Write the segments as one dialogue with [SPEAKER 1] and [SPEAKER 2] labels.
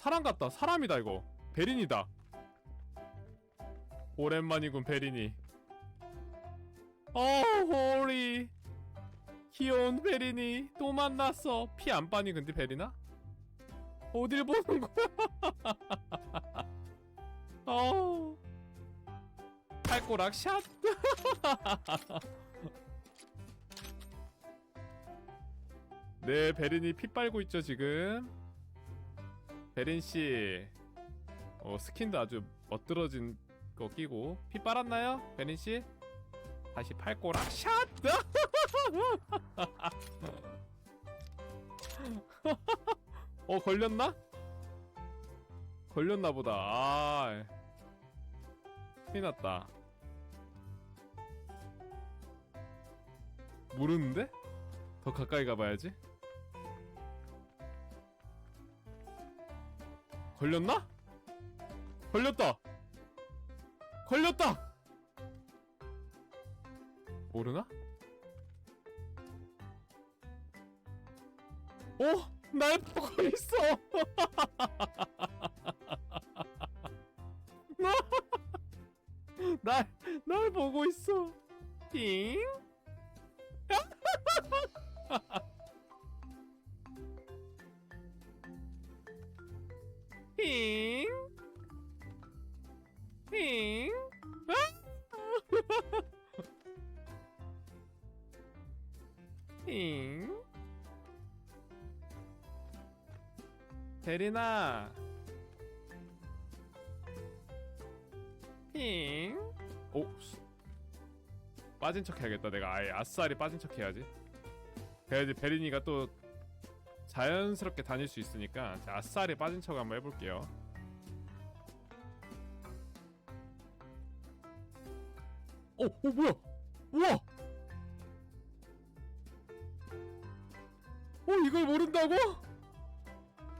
[SPEAKER 1] 사람 같다. 사람이다 이거. 베린이다. 오랜만이군 베린이. 어 호리. 귀여운 베린이. 또 만났어. 피 안 빠니 근데 베린아? 어딜 보는 거야? 어. 팔꼬락 샷. 네, 베린이 피 빨고 있죠, 지금. 베린씨. 어, 스킨도 아주 멋들어진 거 끼고. 피 빨았나요? 베린 씨? 다시 팔꼬락 샷! 어, 걸렸나? 걸렸나 보다. 아. 큰일 났다. 모르는데? 더 가까이 가봐야지. 걸렸나? 걸렸다! 걸렸다! 모르나? 어? 날 보고 있어! 힝? 대리나 힝? 오 수- 빠진 척 해야겠다 내가 아예 아싸리 빠진 척 해야지 그래야지 베리니가 또 자연스럽게 다닐 수 있으니까 자, 아싸리 빠진 척 한번 해볼게요. 어, 어 뭐야? 우와! 어 이걸 모른다고?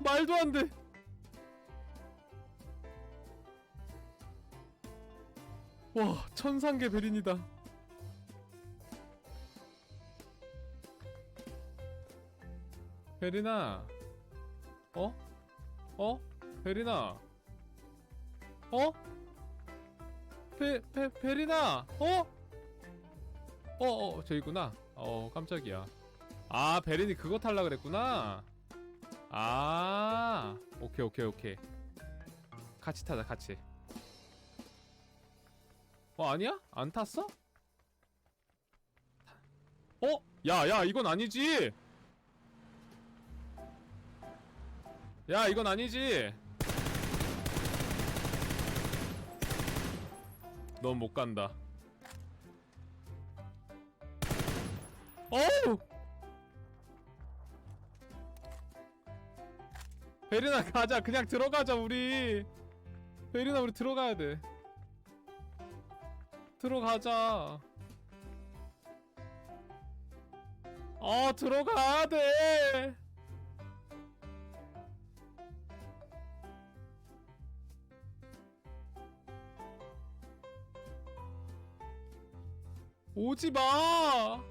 [SPEAKER 1] 말도 안 돼. 와 천상계 베린이다. 베리나 어? 어? 베리나 어? 베, 베, 베리나 어? 어, 어, 저기구나 어, 깜짝이야 아, 베린이 그거 탈라 그랬구나 아, 오케이, 오케이, 오케이 같이 타자, 같이 어, 아니야? 안 탔어? 어? 야, 야, 이건 아니지! 야 이건 아니지 넌 못 간다 어우 베리나 가자. 그냥 들어가자 우리. 베리나 우리 들어가야 돼. 들어가자. 어 들어가야 돼. 오지 마!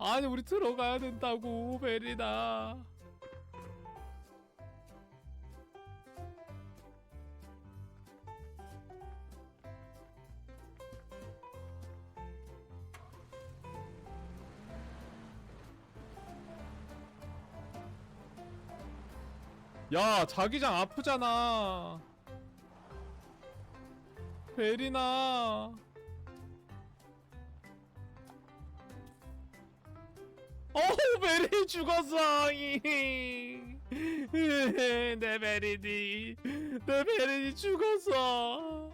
[SPEAKER 1] 아니, 우리 들어가야 된다고, 베리나. 야, 자기장 아프잖아. 베리나. 어우 베리 죽었어 이. 내 베리니 내 베리니 죽었어